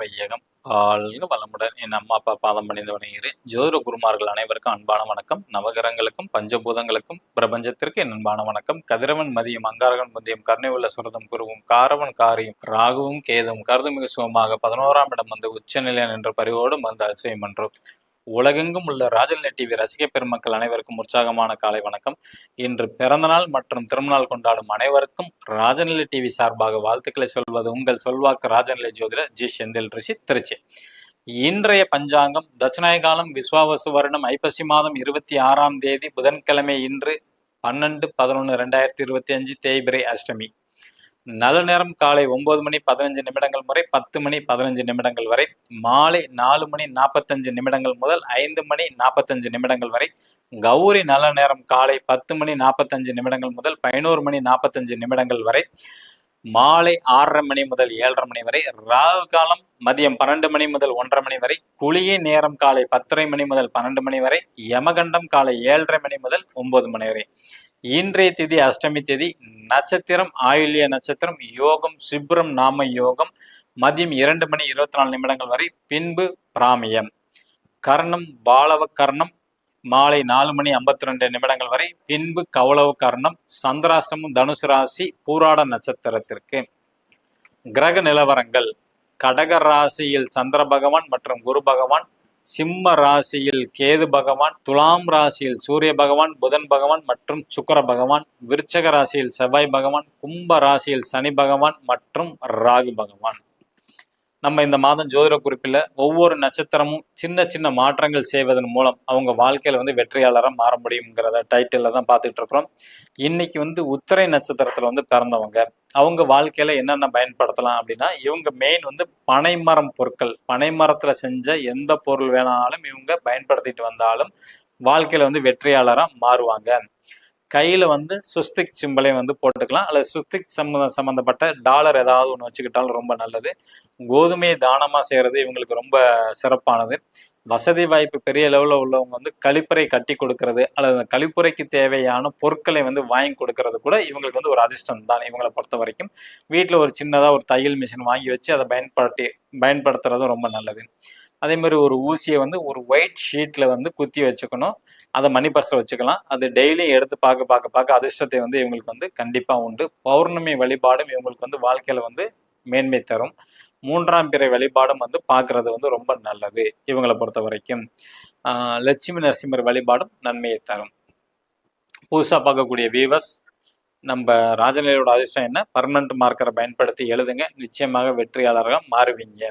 வையகம். வாழ்க வளமுடன். என் அம்மா அப்பா பாதம் பணிந்து வணங்குகிறேன் ஜோதிட குருமார்கள் அனைவருக்கும் அன்பான வணக்கம். நவகரங்களுக்கும் பஞ்சபூதங்களுக்கும் பிரபஞ்சத்திற்கு என் அன்பான வணக்கம். கதிரவன் மதியம் அங்காரகன் முந்தியம் கருணை உள்ள சுரதம் குருவும் காரவன் காரியும் ராகுவும் கேதுவும் கருதுமிகு சுகமாக பதினோராம் இடம் வந்து உச்சநிலையன் என்ற பரிவோடும் வந்து அசையம் என்றோம் உலகெங்கும் உள்ள ராஜநிலை டிவி ரசிக பெருமக்கள் அனைவருக்கும் உற்சாகமான காலை வணக்கம். இன்று பிறந்தநாள் மற்றும் திருமணநாள் கொண்டாடும் அனைவருக்கும் ராஜநிலை டிவி சார்பாக வாழ்த்துக்களை சொல்வது உங்கள் சொல்வாக்கு ராஜநிலை ஜோதிடர் ஜி. செந்தில் ரிஷி திருச்சி. இன்றைய பஞ்சாங்கம் தட்சிணாய காலம் விஸ்வாவசு வருடம் ஐப்பசி மாதம் இருபத்தி ஆறாம் தேதி புதன்கிழமை இன்று பன்னெண்டு பதினொன்று ரெண்டாயிரத்தி இருபத்தி அஞ்சு தேய்பிரை அஷ்டமி. நல்ல நேரம் காலை ஒன்பது மணி பதினஞ்சு நிமிடங்கள் முறை பத்து மணி பதினஞ்சு நிமிடங்கள் வரை மாலை நாலு மணி நாற்பத்தஞ்சு நிமிடங்கள் முதல் ஐந்து மணி நாற்பத்தஞ்சு நிமிடங்கள் வரை கௌரி நல்ல நேரம் காலை பத்து மணி நாற்பத்தஞ்சு நிமிடங்கள் முதல் பதினோரு மணி நாற்பத்தஞ்சு நிமிடங்கள் வரை மாலை ஆறரை மணி முதல் ஏழரை மணி வரை ராகு காலம் மதியம் பன்னெண்டு மணி முதல் ஒன்றரை மணி வரை குளிகை நேரம் காலை பத்தரை மணி முதல் பன்னெண்டு மணி வரை யமகண்டம் காலை ஏழரை மணி முதல் ஒன்பது மணி வரை. இன்றைய திதி அஷ்டமி திதி நட்சத்திரம் ஆயுள்ய நட்சத்திரம் யோகம் சிப்ரம் நாம யோகம் மதியம் இரண்டு மணி இருபத்தி நாலு நிமிடங்கள் வரை பின்பு பிராமியம். கர்ணம் பாலவ கர்ணம் மாலை நாலு மணி ஐம்பத்தி ரெண்டு நிமிடங்கள் வரை பின்பு கௌளவ கர்ணம் சந்திராஷ்டமம் தனுசு ராசி பூராட நட்சத்திரத்திற்கு. கிரக நிலவரங்கள் கடக ராசியில் சந்திர பகவான் மற்றும் குரு பகவான் சிம்ம ராசியில் கேது பகவான் துலாம் ராசியில் சூரிய பகவான் புதன் பகவான் மற்றும் சுக்கர பகவான் விருச்சக ராசியில் செவ்வாய் பகவான் கும்ப ராசியில் சனி பகவான் மற்றும் ராகு பகவான். நம்ம இந்த மாதம் ஜோதிட குறிப்பில் ஒவ்வொரு நட்சத்திரமும் சின்ன சின்ன மாற்றங்கள் செய்வதன் மூலம் அவங்க வாழ்க்கையில் வந்து வெற்றியாளராக மாற முடியுங்கிறத டைட்டிலில் தான் பார்த்துட்டு இருக்கிறோம். இன்னைக்கு வந்து உத்திரை நட்சத்திரத்தில் வந்து பிறந்தவங்க அவங்க வாழ்க்கையில் என்னென்ன பயன்படுத்தலாம் அப்படின்னா இவங்க மெயின் வந்து பனைமரம் பொருட்கள் பனைமரத்தில் செஞ்ச எந்த பொருள் வேணாலும் இவங்க பயன்படுத்திட்டு வந்தாலும் வாழ்க்கையில் வந்து வெற்றியாளராக மாறுவாங்க. கையில் வந்து சுஸ்திக் சிம்பலை வந்து போட்டுக்கலாம். அல்லது சுஸ்திக் சம்மந்த சம்மந்தப்பட்ட டாலர் ஏதாவது ஒன்று வச்சுக்கிட்டாலும் ரொம்ப நல்லது. கோதுமையை தானமாக செய்கிறது இவங்களுக்கு ரொம்ப சிறப்பானது. வசதி வாய்ப்பு பெரிய லெவலில் உள்ளவங்க வந்து கழிப்பறை கட்டி கொடுக்கறது அல்லது அந்த கழிப்பறைக்கு தேவையான பொருட்களை வந்து வாங்கி கொடுக்கறது கூட இவங்களுக்கு வந்து ஒரு அதிர்ஷ்டம் தான் இவங்களை பொறுத்த வரைக்கும். வீட்டில் ஒரு சின்னதாக ஒரு தையல் மிஷின் வாங்கி வச்சு அதை பயன்படுத்தி பயன்படுத்துறதும் ரொம்ப நல்லது. அதே மாதிரி ஒரு ஊசியை வந்து ஒரு ஒயிட் ஷீட்டில் வந்து குத்தி வச்சுக்கணும். அதை மணி பர்ஸில் வச்சுக்கலாம். அது டெய்லியும் எடுத்து பார்க்க பார்க்க பார்க்க அதிர்ஷ்டத்தை வந்து இவங்களுக்கு வந்து கண்டிப்பாக உண்டு. பௌர்ணமி வழிபாடும் இவங்களுக்கு வந்து வாழ்க்கையில் வந்து மேன்மை தரும். மூன்றாம் பிறை வழிபாடும் வந்து பார்க்கறது வந்து ரொம்ப நல்லது இவங்களை பொறுத்த வரைக்கும். லட்சுமி நரசிம்மர் வழிபாடும் நன்மையை தரும். புதுசாக பார்க்கக்கூடிய வீவர்ஸ் நம்ம ராஜநிலையோட அதிர்ஷ்டம் என்ன? பர்மனண்ட் மார்க்கரை பயன்படுத்தி எழுதுங்க. நிச்சயமாக வெற்றியாளராக மாறுவீங்க.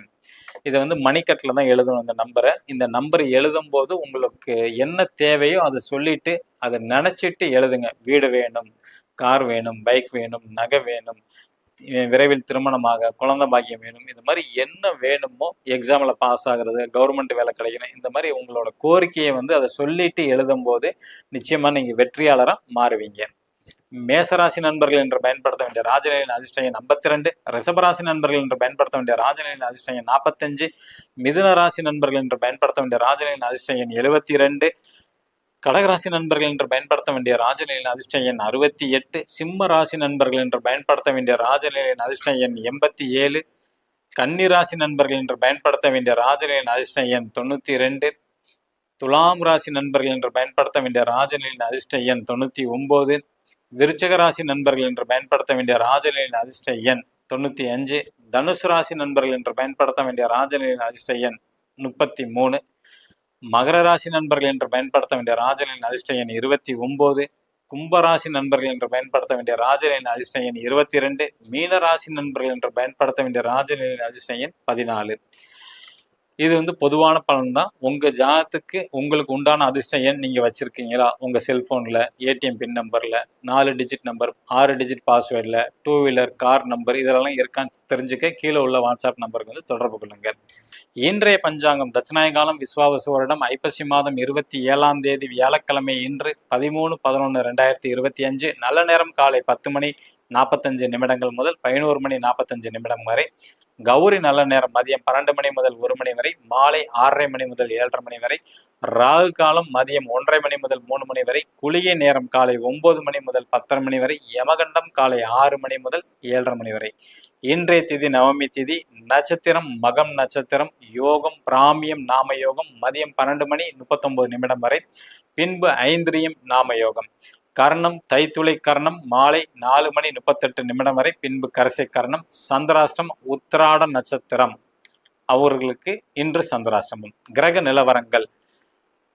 இதை வந்து மணிக்கட்டில் தான் எழுதணும் இந்த நம்பரை இந்த நம்பர் எழுதும் போது உங்களுக்கு என்ன தேவையோ அதை சொல்லிட்டு அதை நினச்சிட்டு எழுதுங்க. வீடு வேணும் கார் வேணும் பைக் வேணும் நகை வேணும் விரைவில் திருமணமாக குழந்தை பாக்கியம் வேணும் இந்த மாதிரி என்ன வேணுமோ எக்ஸாமில் பாஸ் ஆகுறது கவர்மெண்ட் வேலை கிடைக்கணும் இந்த மாதிரி உங்களோட கோரிக்கையை வந்து அதை சொல்லிட்டு எழுதும் போது நிச்சயமாக நீங்கள் வெற்றியாளராக மாறுவீங்க. மேசராசி நண்பர்கள் என்று பயன்படுத்த வேண்டிய ராஜநிலையின் அதிர்ஷ்டம் ஐம்பத்தி ரெண்டு ரிஷபராசி நண்பர்கள் என்று பயன்படுத்த வேண்டிய ராஜநிலையின் அதிர்ஷ்டம் நாற்பத்தஞ்சு மிதுன ராசி நண்பர்கள் என்று பயன்படுத்த வேண்டிய ராஜநிலையின் அதிர்ஷ்டம் எண் எழுபத்தி ரெண்டு கடகராசி நண்பர்கள் என்று பயன்படுத்த வேண்டிய ராஜநிலையின் அதிர்ஷ்டம் எண் அறுபத்தி எட்டு சிம்ம ராசி நண்பர்கள் என்று பயன்படுத்த வேண்டிய ராஜநிலையின் அதிர்ஷ்டம் எண் எண்பத்தி ஏழு கன்னிராசி நண்பர்கள் என்று பயன்படுத்த வேண்டிய ராஜநிலையின் அதிர்ஷ்டம் எண் தொண்ணூத்தி ரெண்டு துலாம் ராசி நண்பர்கள் என்று பயன்படுத்த வேண்டிய ராஜநிலையின் அதிர்ஷ்ட எண் தொண்ணூத்தி ஒன்பது விருச்சக ராசி நண்பர்கள் என்று பயன்படுத்த வேண்டிய ராஜநிலையின் அதிர்ஷ்ட எண் தொண்ணூத்தி அஞ்சு. தனுசு ராசி நண்பர்கள் என்று பயன்படுத்த வேண்டிய ராஜநிலையின் அதிர்ஷ்ட எண் முப்பத்தி மூணு. மகர ராசி நண்பர்கள் என்று பயன்படுத்த வேண்டிய ராஜநிலையின் அதிர்ஷ்ட எண் இருபத்தி ஒன்பது கும்பராசி நண்பர்கள் என்று பயன்படுத்த வேண்டிய ராஜநிலையின் அதிர்ஷ்ட எண் இருபத்தி இரண்டு. மீனராசி நண்பர்கள் என்று பயன்படுத்த வேண்டிய ராஜநிலையின் அதிர்ஷ்ட எண் பதினாலு. இது வந்து பொதுவான பலன் தான் உங்க ஜாதத்துக்கு உங்களுக்கு உண்டான அதிர்ஷ்டம் எண் நீங்க வச்சிருக்கீங்களா? உங்க செல்போன்ல ஏடிஎம் பின் நம்பர்ல நாலு டிஜிட் நம்பர் ஆறு டிஜிட் பாஸ்வேர்டில் டூ வீலர் கார் நம்பர் இதெல்லாம் இருக்கான்னு தெரிஞ்சுக்க கீழே உள்ள வாட்ஸ்அப் நம்பருக்கு வந்து தொடர்பு கொள்ளுங்க. இன்றைய பஞ்சாங்கம் தட்சிணாய காலம் விஸ்வாவசு வருடம் ஐப்பசி மாதம் இருபத்தி ஏழாம் தேதி வியாழக்கிழமை இன்று பதிமூணு பதினொன்று ரெண்டாயிரத்தி இருபத்தி அஞ்சு நல்ல நேரம் காலை பத்து மணி நாற்பத்தஞ்சு நிமிடங்கள் முதல் பதினோரு மணி நாற்பத்தஞ்சு நிமிடம் வரை கௌரி நல்ல நேரம் மதியம் பன்னெண்டு மணி முதல் ஒரு மணி வரை மாலை ஆறரை மணி முதல் ஏழரை மணி வரை ராகு காலம் மதியம் ஒன்றரை மணி முதல் மூணு மணி வரை குளிகை நேரம் காலை ஒன்பது மணி முதல் பத்தரை மணி வரை யமகண்டம் காலை ஆறு மணி முதல் ஏழரை மணி வரை. இன்றைய திதி நவமி திதி நட்சத்திரம் மகம் நட்சத்திரம் யோகம் பிராமியம் நாம யோகம் மதியம் பன்னெண்டு மணி முப்பத்தொன்பது நிமிடம் வரை பின்பு ஐந்திரியம் நாம யோகம். கர்ணம் தைத்துளை கர்ணம் மாலை நாலு மணி முப்பத்தெட்டு நிமிடம் வரை பின்பு கரசை கர்ணம் சந்திராஷ்டம் உத்திராட நட்சத்திரம். அவர்களுக்கு இன்று சந்திராஷ்டமம். கிரக நிலவரங்கள்.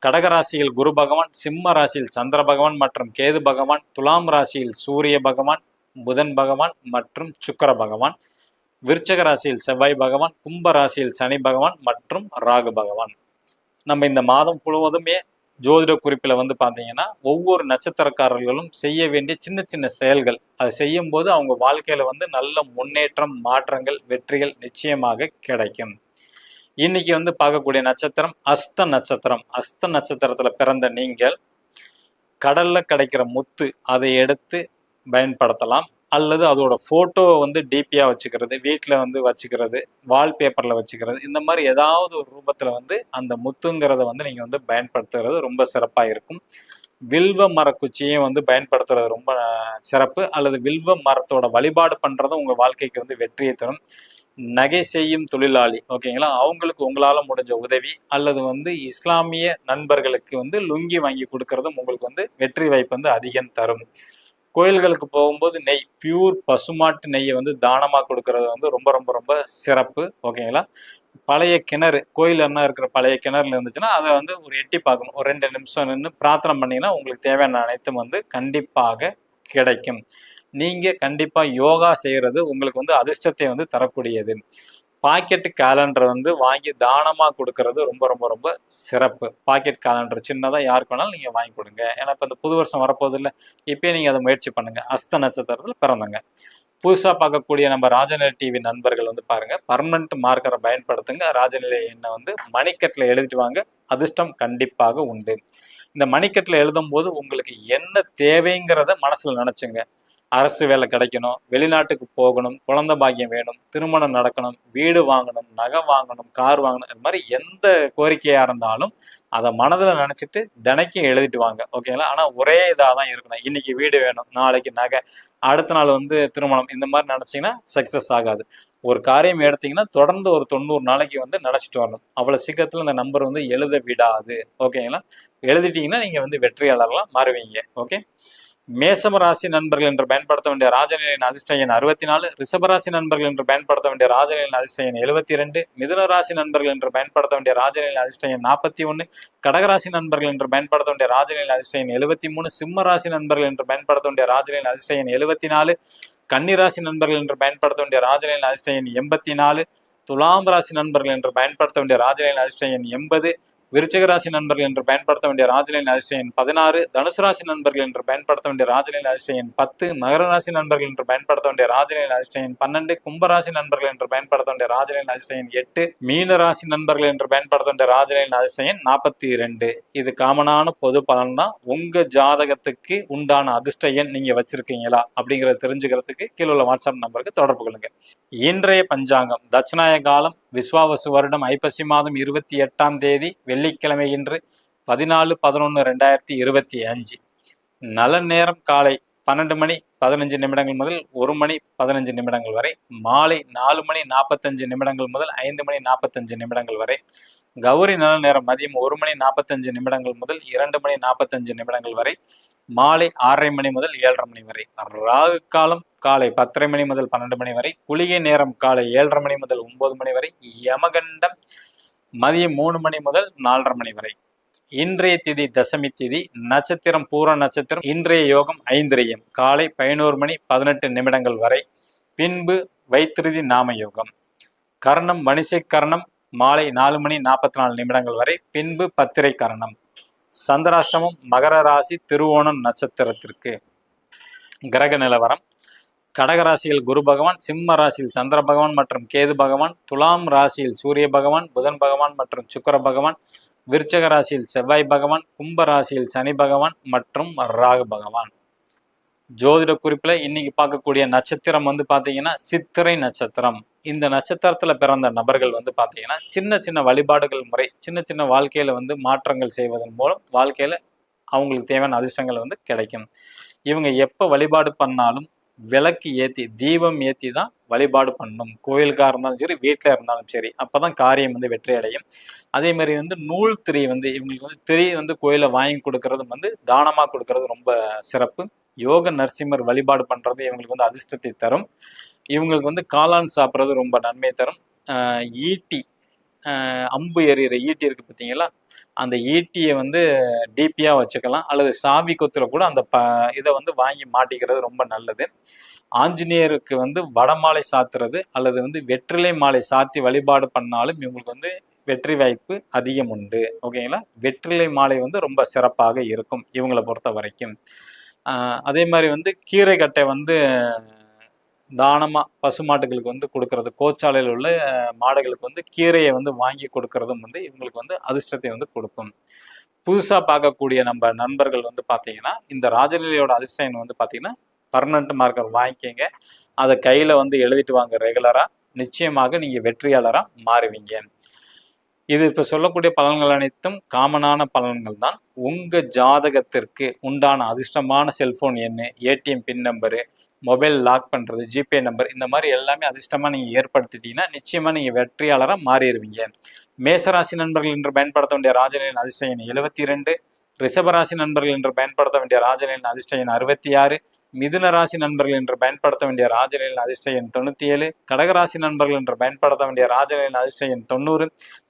கடகராசியில் குரு பகவான் சிம்ம ராசியில் சந்திர பகவான் மற்றும் கேது பகவான் துலாம் ராசியில் சூரிய பகவான் புதன் பகவான் மற்றும் சுக்கர பகவான் விருச்சக ராசியில் செவ்வாய் பகவான் கும்ப ராசியில் சனி பகவான் மற்றும் ராகு பகவான். நம்ம இந்த மாதம் முழுவதுமே ஜோதிட குறிப்பில் வந்து பார்த்தீங்கன்னா ஒவ்வொரு நட்சத்திரக்காரர்களும் செய்ய வேண்டிய சின்ன சின்ன செயல்கள். அதை செய்யும் போது அவங்க வாழ்க்கையில வந்து நல்ல முன்னேற்றம் மாற்றங்கள் வெற்றிகள் நிச்சயமாக கிடைக்கும். இன்னைக்கு வந்து பார்க்கக்கூடிய நட்சத்திரம் அஸ்த நட்சத்திரம். அஸ்த நட்சத்திரத்துல பிறந்த நீங்கள் கடல்ல கிடைக்கிற முத்து அதை எடுத்து பயன்படுத்தலாம். அல்லது அதோட ஃபோட்டோவை வந்து டிபியாக வச்சுக்கிறது வீட்டில் வந்து வச்சுக்கிறது வால்பேப்பரில் வச்சுக்கிறது இந்த மாதிரி ஏதாவது ஒரு ரூபத்தில் வந்து அந்த முத்துங்கிறத வந்து நீங்கள் வந்து பயன்படுத்துகிறது ரொம்ப சிறப்பாக இருக்கும். வில்வ மரக்குச்சியும் வந்து பயன்படுத்துறது ரொம்ப சிறப்பு. அல்லது வில்வ மரத்தோட வழிபாடு பண்ணுறதும் உங்கள் வாழ்க்கைக்கு வந்து வெற்றியை தரும். நகை செய்யும் தொழிலாளி ஓகேங்களா? அவங்களுக்கு உங்களால் முடிஞ்ச உதவி அல்லது வந்து இஸ்லாமிய நண்பர்களுக்கு வந்து லுங்கி வாங்கி கொடுக்கறதும் உங்களுக்கு வந்து வெற்றி வாய்ப்பு வந்து அதிகம் தரும். கோயில்களுக்கு போகும்போது நெய் பியூர் பசுமாட்டு நெய்யை வந்து தானமாக கொடுக்கறது வந்து ரொம்ப ரொம்ப ரொம்ப சிறப்பு. ஓகேங்களா பழைய கிணறு கோயில் என்ன இருக்கிற பழைய கிணறுல இருந்துச்சுன்னா அதை வந்து ஒரு எட்டி பார்க்கணும். ஒரு ரெண்டு நிமிஷம் நின்று பிரார்த்தனை பண்ணீங்கன்னா உங்களுக்கு தேவையான அனைத்தும் வந்து கண்டிப்பாக கிடைக்கும். நீங்கள் கண்டிப்பாக யோகா செய்கிறது உங்களுக்கு வந்து அதிர்ஷ்டத்தை வந்து தரக்கூடியது. பாக்கெட் கேலண்டர் வந்து வாங்கி தானமாக கொடுக்கறது ரொம்ப ரொம்ப ரொம்ப சிறப்பு. பாக்கெட் கேலண்டர் சின்னதாக யாருக்கு வேணாலும் நீங்கள் வாங்கி கொடுங்க. ஏன்னா இப்போ இந்த புது வருஷம் வரப்போகுது இல்லை இப்போயே நீங்கள் அதை முயற்சி பண்ணுங்கள் அஸ்த நட்சத்திரத்தில் பிறந்தங்க. புதுசாக பார்க்கக்கூடிய நம்ம ராஜநிலை டிவி நண்பர்கள் வந்து பாருங்கள் பர்மனண்ட் மார்க்கரை பயன்படுத்துங்க. ராஜநிலை எண்ணெய் வந்து மணிக்கட்டில் எழுதிட்டு வாங்க. அதிர்ஷ்டம் கண்டிப்பாக உண்டு. இந்த மணிக்கட்டில் எழுதும் போது உங்களுக்கு என்ன தேவைங்கிறத மனசில் நினச்சிங்க. அரசு வேலை கிடைக்கணும் வெளிநாட்டுக்கு போகணும் குழந்தை பாக்கியம் வேணும் திருமணம் நடக்கணும் வீடு வாங்கணும் நகை வாங்கணும் கார் வாங்கணும் இது மாதிரி எந்த கோரிக்கையா இருந்தாலும் அதை மனதில் நினச்சிட்டு தினைக்கும் எழுதிட்டு வாங்க. ஓகேங்களா ஆனால் ஒரே இதாக தான் இருக்கணும். இன்னைக்கு வீடு வேணும் நாளைக்கு நகை அடுத்த நாள் வந்து திருமணம் இந்த மாதிரி நினச்சிங்கன்னா சக்ஸஸ் ஆகாது. ஒரு காரியம் எடுத்தீங்கன்னா தொடர்ந்து ஒரு தொண்ணூறு நாளைக்கு வந்து நினச்சிட்டு வரணும். அவ்வளோ சீக்கிரத்தில் இந்த நம்பர் வந்து எழுத விடாது. ஓகேங்களா எழுதிட்டீங்கன்னா நீங்கள் வந்து வெற்றியாளர்லாம் மாறுவீங்க. ஓகே மேசம ராசி நண்பர்கள் என்று பயன்படுத்த வேண்டிய ராஜநிலையின் அதிர்ஷ்ட எண் அறுபத்தி நாலு ரிஷபராசி நண்பர்கள் என்று பயன்படுத்த வேண்டிய ராஜநிலையின் அதிர்ஷ்ட எண் எழுபத்தி ரெண்டு மிதுன ராசி நண்பர்கள் என்று பயன்படுத்த வேண்டிய ராஜநிலையின் அதிர்ஷ்ட எண் நாற்பத்தி ஒன்று கடகராசி நண்பர்கள் என்று பயன்படுத்த வேண்டிய ராஜநிலையின் அதிர்ஷ்ட எண் எழுபத்தி மூணு சிம்ம ராசி நண்பர்கள் என்று பயன்படுத்த வேண்டிய ராஜநிலையின் அதிர்ஷ்ட எண் எழுபத்தி நாலு கன்னிராசி நண்பர்கள் என்று பயன்படுத்த வேண்டிய ராஜநிலையின் அதிர்ஷ்ட எண் எண்பத்தி நாலு துலாம் ராசி நண்பர்கள் என்று பயன்படுத்த வேண்டிய ராஜநிலையின் அதிர்ஷ்ட எண் எண்பது விருச்சிக ராசி நண்பர்கள் என்று பயன்படுத்த வேண்டிய ராஜநிலை அதிர்ஷ்ட எண் பதினாறு தனுசு ராசி நண்பர்கள் என்று பயன்படுத்த வேண்டிய ராஜநிலை அதிர்ஷ்ட எண் பத்து மகர ராசி நண்பர்கள் என்று பயன்படுத்த வேண்டிய ராஜநிலை அதிர்ஷ்ட எண் பன்னெண்டு கும்பராசி நண்பர்கள் என்று பயன்படுத்த வேண்டிய ராஜநிலை அதிர்ஷ்ட எண் எட்டு மீன ராசி நண்பர்கள் என்று பயன்படுத்த வேண்டிய ராஜநிலை அதிர்ஷ்ட எண் நாற்பத்தி இரண்டு. இது காமனான பொது பலன் தான். உங்க ஜாதகத்துக்கு உண்டான அதிர்ஷ்ட எண் நீங்க வச்சிருக்கீங்களா அப்படிங்கறத தெரிஞ்சுக்கிறதுக்கு கீழே உள்ள வாட்ஸ்அப் நம்பருக்கு தொடர்பு கொள்ளுங்க. இன்றைய பஞ்சாங்கம். தட்சிணாய காலம் விஸ்வாவசு வருடம் ஐப்பசி மாதம் இருபத்தி எட்டாம் தேதி வெள்ளிக்கிழமை இன்று பதினாலு பதினொன்று ரெண்டாயிரத்தி இருபத்தி அஞ்சு. நல்ல நேரம் காலை பன்னெண்டு மணி பதினஞ்சு நிமிடங்கள் முதல் ஒரு மணி பதினஞ்சு நிமிடங்கள் வரை மாலை நாலு மணி நாற்பத்தஞ்சு நிமிடங்கள் முதல் ஐந்து மணி நாற்பத்தஞ்சு நிமிடங்கள் வரை கௌரி நல்ல நேரம் மதியம் ஒரு மணி நாற்பத்தஞ்சு நிமிடங்கள் முதல் இரண்டு மணி நாற்பத்தஞ்சு நிமிடங்கள் வரை மாலை ஆறரை மணி முதல் ஏழரை மணி வரை. ராகு காலம் காலை பத்தரை மணி முதல் பன்னெண்டு மணி வரை குளிகை நேரம் காலை ஏழரை மணி முதல் ஒன்பது மணி வரை யமகண்டம் மதியம் மூணு மணி முதல் நாலரை மணி வரை. இன்றைய திதி தசமி திதி நட்சத்திரம் பூர நட்சத்திரம் இன்றைய யோகம் ஐந்திரியம் காலை பதினோரு மணி பதினெட்டு நிமிடங்கள் வரை பின்பு வைத்திருதி நாம யோகம். கர்ணம் வணிசை கர்ணம் மாலை நாலு மணி நாற்பத்தி நாலு நிமிடங்கள் வரை பின்பு பத்திரை கரணம். சந்திராஷ்டமம் மகர ராசி திருவோணம் நட்சத்திரத்திற்கு. கிரக நிலவரம் கடகராசியில் குரு பகவான் சிம்ம ராசியில் சந்திர பகவான் மற்றும் கேது பகவான் துலாம் ராசியில் சூரிய பகவான் புதன் பகவான் மற்றும் சுக்கர பகவான் விருச்சக ராசியில் செவ்வாய் பகவான் கும்ப ராசியில் சனி பகவான் மற்றும் ராகு பகவான். ஜோதிட குறிப்பில் இன்னைக்கு பார்க்கக்கூடிய நட்சத்திரம் வந்து பார்த்தீங்கன்னா சித்திரை நட்சத்திரம். இந்த நட்சத்திரத்தில் பிறந்த நபர்கள் வந்து பார்த்தீங்கன்னா சின்ன சின்ன வழிபாடுகள் முறை சின்ன சின்ன வாழ்க்கையில் வந்து மாற்றங்கள் செய்வதன் மூலம் வாழ்க்கையில் அவங்களுக்கு தேவையான அதிர்ஷ்டங்கள் வந்து கிடைக்கும். இவங்க எப்போ வழிபாடு பண்ணாலும் விளக்கு ஏற்றி தீபம் ஏற்றி தான் வழிபாடு பண்ணணும் கோயிலுக்காக இருந்தாலும் சரி வீட்டில் இருந்தாலும் சரி. அப்போ தான் காரியம் வந்து வெற்றி அடையும். அதே மாதிரி வந்து நூல் திரி வந்து இவங்களுக்கு வந்து திரி வந்து கோயிலில் வாங்கி கொடுக்கறது வந்து தானமாக கொடுக்கறது ரொம்ப சிறப்பு. யோக நரசிம்மர் வழிபாடு பண்ணுறது இவங்களுக்கு வந்து அதிர்ஷ்டத்தை தரும். இவங்களுக்கு வந்து காளான் சாப்பிட்றது ரொம்ப நன்மை தரும். ஈட்டி அம்பு எறிகிற ஈட்டி இருக்குது பார்த்தீங்களா? அந்த ஈட்டியை வந்து டிபியாக வச்சுக்கலாம். அல்லது சாவி கொத்தில் கூட அந்த ப இதை வந்து வாங்கி மாட்டிக்கிறது ரொம்ப நல்லது. ஆஞ்சநேயருக்கு வந்து வடமாலை சாத்துறது அல்லது வந்து வெற்றிலை மாலை சாத்தி வழிபாடு பண்ணாலும் இவங்களுக்கு வந்து வெற்றி வாய்ப்பு அதிகம் உண்டு. ஓகேங்களா வெற்றிலை மாலை வந்து ரொம்ப சிறப்பாக இருக்கும் இவங்களை பொறுத்த வரைக்கும் அதே மாதிரி வந்து கீரை கட்டை வந்து தானமாக பசுமாட்டுகளுக்கு வந்து கொடுக்கறது கோச்சாலையில் உள்ள மாடுகளுக்கு வந்து கீரையை வந்து வாங்கி கொடுக்கறதும் வந்து இவங்களுக்கு வந்து அதிர்ஷ்டத்தை வந்து கொடுக்கும். புதுசாக பார்க்கக்கூடிய நம்ம நண்பர்கள் வந்து பார்த்தீங்கன்னா இந்த ராஜநிலையோட அதிர்ஷ்டம் வந்து பார்த்தீங்கன்னா பர்மனண்ட் மார்க்கர் வாங்கிக்கங்க. அதை கையில் வந்து எழுதிட்டு வாங்க ரெகுலராக நிச்சயமாக நீங்கள் வெற்றியாளராக மாறுவீங்க. இது இப்போ சொல்லக்கூடிய பலன்கள் அனைத்தும் காமனான பலன்கள் தான். உங்கள் ஜாதகத்திற்கு உண்டான அதிர்ஷ்டமான செல்ஃபோன் எண் ATM pin number mobile lock பண்ணுறது ஜிபே நம்பர் இந்த மாதிரி எல்லாமே அதிர்ஷ்டமாக நீங்கள் ஏற்படுத்திட்டீங்கன்னா நிச்சயமாக நீங்கள் வெற்றியாளராக மாறிடுவீங்க. மேசராசி நண்பர்கள் என்று பயன்படுத்த வேண்டிய ராஜநிலையின் அதிர்ஷ்ட எண் எழுபத்தி ரெண்டு ரிஷபராசி நண்பர்கள் என்று பயன்படுத்த வேண்டிய ராஜநிலையின் அதிர்ஷ்ட எண் அறுபத்தி ஆறு மிதுன ராசி நண்பர்கள் என்று பயன்படுத்த வேண்டிய ராஜநிலையின் அதிர்ஷ்ட எண் தொண்ணூற்றி ஏழு கடகராசி நண்பர்கள் என்று பயன்படுத்த வேண்டிய ராஜநிலையின் அதிர்ஷ்ட எண் தொண்ணூறு.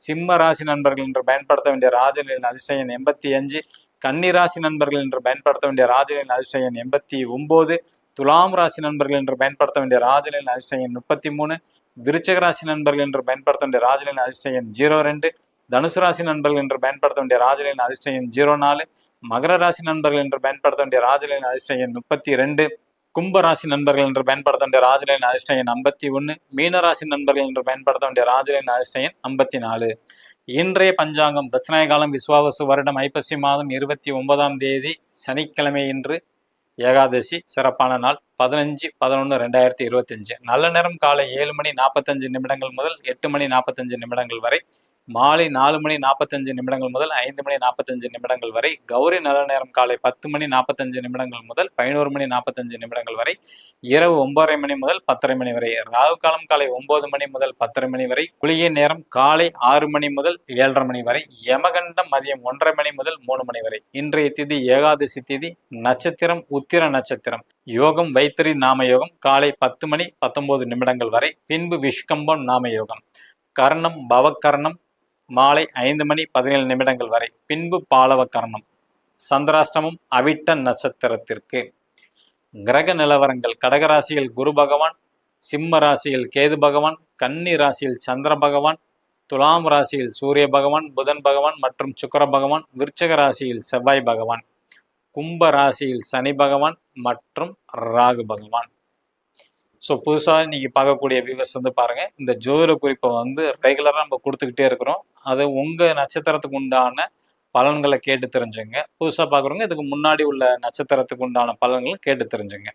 சிம்ம ராசி நண்பர்கள் என்று பயன்படுத்த வேண்டிய ராஜநிலையின் அதிர்ஷ்ட எண் எண்பத்தி அஞ்சு. கன்னிராசி நண்பர்கள் என்று பயன்படுத்த வேண்டிய ராஜநிலையின் அதிர்ஷ்ட எண் எண்பத்தி ஒம்பது. துலாம் ராசி நண்பர்கள் என்று பயன்படுத்த வேண்டிய ராஜநிலையின் அதிர்ஷ்ட எண் முப்பத்தி மூணு விருச்சக ராசி நண்பர்கள் என்று பயன்படுத்த வேண்டிய ராஜநிலையின் அதிர்ஷ்ட எண் ஜீரோ ரெண்டு தனுசு ராசி நண்பர்கள் என்று பயன்படுத்த வேண்டிய ராஜநிலையின் அதிர்ஷ்ட எண் ஜீரோ நாலு மகர ராசி நண்பர்கள் என்று பயன்படுத்த வேண்டிய ராஜநிலையின் அதிர்ஷ்ட எண் முப்பத்தி ரெண்டு கும்ப ராசி நண்பர்கள் என்று பயன்படுத்த வேண்டிய ராஜநிலையின் அதிர்ஷ்ட எண் ஐம்பத்தி ஒன்று மீனராசி நண்பர்கள் என்று பயன்படுத்த வேண்டிய ராஜநிலையின் அதிர்ஷ்ட எண் ஐம்பத்தி நாலு. இன்றைய பஞ்சாங்கம் தட்சிணாய காலம் விஸ்வாவசு வருடம் ஐப்பசி மாதம் இருபத்தி ஒன்பதாம் தேதி சனிக்கிழமை இன்று ஏகாதசி சிறப்பான நாள் பதினஞ்சு பதினொன்று ரெண்டாயிரத்தி இருபத்தஞ்சு. நல்ல நேரம் காலை ஏழு மணி நாற்பத்தஞ்சு நிமிடங்கள் முதல் எட்டு மணி நாற்பத்தஞ்சு நிமிடங்கள் வரை மாலை நாலு மணி நாற்பத்தஞ்சு நிமிடங்கள் முதல் ஐந்து மணி நாற்பத்தஞ்சு நிமிடங்கள் வரை கௌரி நல்ல நேரம் காலை பத்து மணி நாற்பத்தஞ்சு நிமிடங்கள் முதல் பதினோரு மணி நாற்பத்தஞ்சு நிமிடங்கள் வரை இரவு ஒன்பதரை மணி முதல் பத்தரை மணி வரை ராகு காலம் காலை ஒன்பது மணி முதல் பத்தரை மணி வரை குளிகை நேரம் காலை ஆறு மணி முதல் ஏழரை மணி வரை யமகண்டம் மதியம் ஒன்றரை மணி முதல் மூணு மணி வரை. இன்றைய திதி ஏகாதசி திதி நட்சத்திரம் உத்திர நட்சத்திரம். யோகம் வைத்திரி நாம யோகம் காலை பத்து மணி பத்தொன்பது நிமிடங்கள் வரை பின்பு விஷ்கம்பம் நாம யோகம் கர்ணம் பவக்கர்ணம் மாலை ஐந்து மணி பதினேழு நிமிடங்கள் வரை. பின்பு பாலவ கரணம் சந்திராஷ்டமம் அவிட்ட நட்சத்திரத்திற்கு. கிரக நிலவரங்கள். கடகராசியில் குரு பகவான் சிம்ம ராசியில் கேது பகவான் கன்னி ராசியில் சந்திர பகவான் துலாம் ராசியில் சூரிய பகவான் புதன் பகவான் மற்றும் சுக்கர பகவான் விருச்சக ராசியில் செவ்வாய் பகவான் கும்ப ராசியில் சனி பகவான் மற்றும் ராகு பகவான். ஸோ புதுசாக இன்றைக்கி பார்க்கக்கூடிய வியூவர்ஸ் வந்து பாருங்கள் இந்த ஜோதிட குறிப்பை வந்து ரெகுலராக நம்ம கொடுத்துக்கிட்டே இருக்கிறோம். அது உங்கள் நட்சத்திரத்துக்கு உண்டான பலன்களை கேட்டு தெரிஞ்சுங்க. புதுசாக பார்க்குறவங்க இதுக்கு முன்னாடி உள்ள நட்சத்திரத்துக்கு உண்டான பலன்களை கேட்டு தெரிஞ்சுங்க.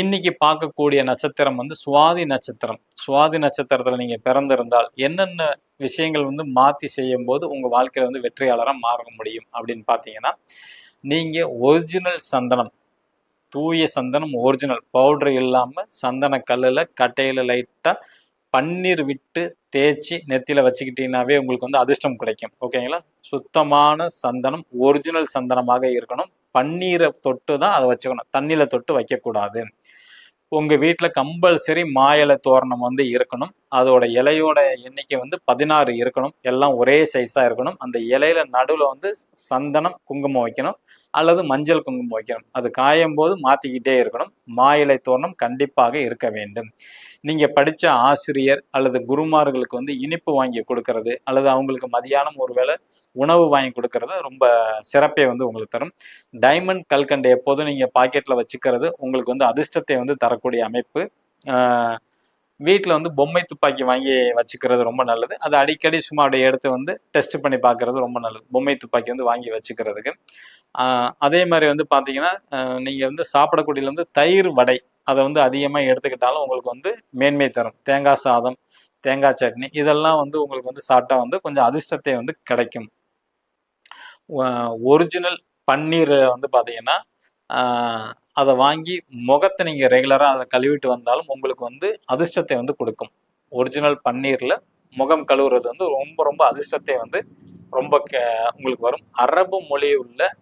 இன்னைக்கு பார்க்கக்கூடிய நட்சத்திரம் வந்து சுவாதி நட்சத்திரம். சுவாதி நட்சத்திரத்தில் நீங்கள் பிறந்திருந்தால் என்னென்ன விஷயங்கள் வந்து மாற்றி செய்யும் போது உங்கள் வாழ்க்கையில் வந்து வெற்றியாளராக மாற முடியும் அப்படின்னு பார்த்தீங்கன்னா நீங்கள் ஒரிஜினல் சந்தனம் தூய சந்தனம் ஒரிஜினல் பவுடர் இல்லாமல் சந்தன கல்லில் கட்டையில் லைட்டாக பன்னீர் விட்டு தேய்ச்சி நெத்தியில் வச்சுக்கிட்டீங்கன்னாவே உங்களுக்கு வந்து அதிர்ஷ்டம் கிடைக்கும். ஓகேங்களா? சுத்தமான சந்தனம் ஒரிஜினல் சந்தனமாக இருக்கணும். பன்னீரை தொட்டு தான் அதை வச்சுக்கணும். தண்ணியில் தொட்டு வைக்கக்கூடாது. உங்கள் வீட்டில் கம்பல்சரி மாயலை தோரணம் வந்து இருக்கணும். அதோட இலையோட எண்ணிக்கை வந்து பதினாறு இருக்கணும். எல்லாம் ஒரே சைஸாக இருக்கணும். அந்த இலையில நடுவில் வந்து சந்தனம் குங்குமம் வைக்கணும். அல்லது மஞ்சள் குங்குமம் வைக்கணும். அது காயும் போது மாற்றிக்கிட்டே இருக்கணும். மாயிலை தோரணம் கண்டிப்பாக இருக்க வேண்டும். நீங்கள் படித்த ஆசிரியர் அல்லது குருமார்களுக்கு வந்து இனிப்பு வாங்கி கொடுக்கறது அல்லது அவங்களுக்கு மதியானம் ஒருவேளை உணவு வாங்கி கொடுக்கறது ரொம்ப சிறப்பே வந்து உங்களுக்கு தரும். டைமண்ட் கல்கண்டை எப்போதும் நீங்கள் பாக்கெட்டில் வச்சுக்கிறது உங்களுக்கு வந்து அதிர்ஷ்டத்தை வந்து தரக்கூடிய அமைப்பு. ஆஹ் வீட்டில் வந்து பொம்மை துப்பாக்கி வாங்கி வச்சுக்கிறது ரொம்ப நல்லது. அது அடிக்கடி சும்மா அப்படியே எடுத்து வந்து டெஸ்ட் பண்ணி பார்க்கறது ரொம்ப நல்லது. பொம்மை துப்பாக்கி வந்து வாங்கி வச்சுக்கிறதுக்கு. அதே மாதிரி வந்து பார்த்தீங்கன்னா நீங்கள் வந்து சாப்பிடக்கூடியதுல வந்து தயிர் வடை அதை வந்து அதிகமாக எடுத்துக்கிட்டாலும் உங்களுக்கு வந்து மேன்மை தரும். தேங்காய் சாதம் தேங்காய் சட்னி இதெல்லாம் வந்து உங்களுக்கு வந்து சாப்பிட்டா வந்து கொஞ்சம் அதிர்ஷ்டத்தை வந்து கிடைக்கும். ஒரிஜினல் பன்னீர் வந்து பார்த்தீங்கன்னா அதை வாங்கி முகத்தை நீங்கள் ரெகுலராக அதை கழுவிட்டு வந்தாலும் உங்களுக்கு வந்து அதிர்ஷ்டத்தை வந்து கொடுக்கும். ஒரிஜினல் பன்னீரில் முகம் கழுவுறது வந்து ரொம்ப ரொம்ப அதிர்ஷ்டத்தை வந்து ரொம்ப க- உங்களுக்கு வரும். அரபு மொழி உள்ள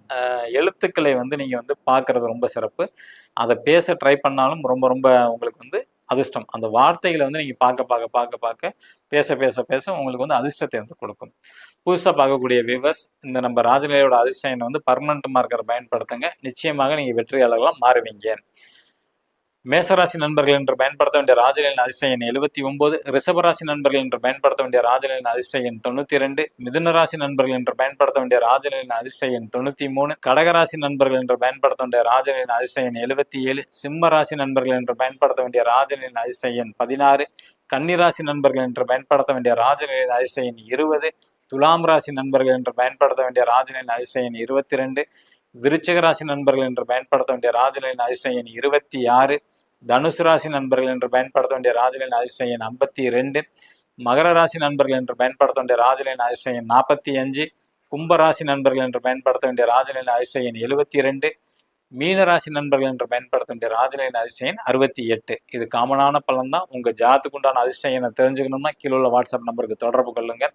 எழுத்துக்களை வந்து நீங்கள் வந்து பார்க்குறது ரொம்ப சிறப்பு. அதை பேச ட்ரை பண்ணாலும் ரொம்ப ரொம்ப உங்களுக்கு வந்து அதிர்ஷ்டம். அந்த வார்த்தைகளை வந்து நீங்கள் பார்க்க பார்க்க பார்க்க பார்க்க பேச பேச பேச உங்களுக்கு வந்து அதிர்ஷ்டத்தை வந்து கொடுக்கும். புதுசாக பார்க்கக்கூடிய வியூவர்ஸ் இந்த நம்ம ராஜநிலையோட அதிர்ஷ்டம் எண்ணை வந்து பர்மனண்ட் மார்க்கரை பயன்படுத்துங்க. நிச்சயமாக நீங்கள் வெற்றியாளர்களாக மாறுவீங்க. மேசராசி நண்பர்கள் என்று பயன்படுத்த வேண்டிய ராஜநிலையின் அதிர்ஷ்ட எண் எழுபத்தி ஒன்பது ரிஷபராசி நண்பர்கள் என்று பயன்படுத்த வேண்டிய ராஜநிலையின் அதிர்ஷ்ட எண் தொண்ணூத்தி ரெண்டு மிதுன ராசி நண்பர்கள் என்று பயன்படுத்த வேண்டிய ராஜநிலையின் அதிர்ஷ்ட எண் தொண்ணூத்தி மூணு கடகராசி நண்பர்கள் என்று பயன்படுத்த வேண்டிய ராஜநிலையின் அதிர்ஷ்ட எண் எழுபத்தி ஏழு சிம்ம ராசி நண்பர்கள் என்று பயன்படுத்த வேண்டிய ராஜநிலையின் அதிர்ஷ்ட எண் பதினாறு கன்னிராசி நண்பர்கள் என்று பயன்படுத்த வேண்டிய ராஜநிலையின் அதிர்ஷ்ட எண் இருபது துலாம் ராசி நண்பர்கள் என்று பயன்படுத்த வேண்டிய ராஜநிலையின் அதிர்ஷ்ட எண் இருபத்தி ரெண்டு விருச்சிக ராசி நண்பர்கள் என்று பயன்படுத்த வேண்டிய ராஜநிலையின் அதிர்ஷ்ட எண் இருபத்தி ஆறு தனுசு ராசி நண்பர்கள் என்று பயன்படுத்த வேண்டிய ராஜநிலையின் அதிர்ஷ்டம் எண் ஐம்பத்தி ரெண்டு மகர ராசி நண்பர்கள் என்று பயன்படுத்த வேண்டிய ராஜநிலையின் அதிர்ஷ்டம் எண் நாற்பத்தி அஞ்சு. கும்பராசி நண்பர்கள் என்று பயன்படுத்த வேண்டிய ராஜநிலையின் அதிர்ஷ்டம் எண் எழுபத்தி ரெண்டு மீன ராசி நண்பர்கள் என்று பயன்படுத்த வேண்டிய ராஜநிலையின் அதிர்ஷ்ட எண் அறுபத்தி எட்டு. இது காமனான பலன் தான் உங்கள் ஜாத்துக்கு உண்டான அதிர்ஷ்ட தெரிஞ்சுக்கணும்னா கீழே உள்ள வாட்ஸ்அப் நம்பருக்கு தொடர்பு கொள்ளுங்க.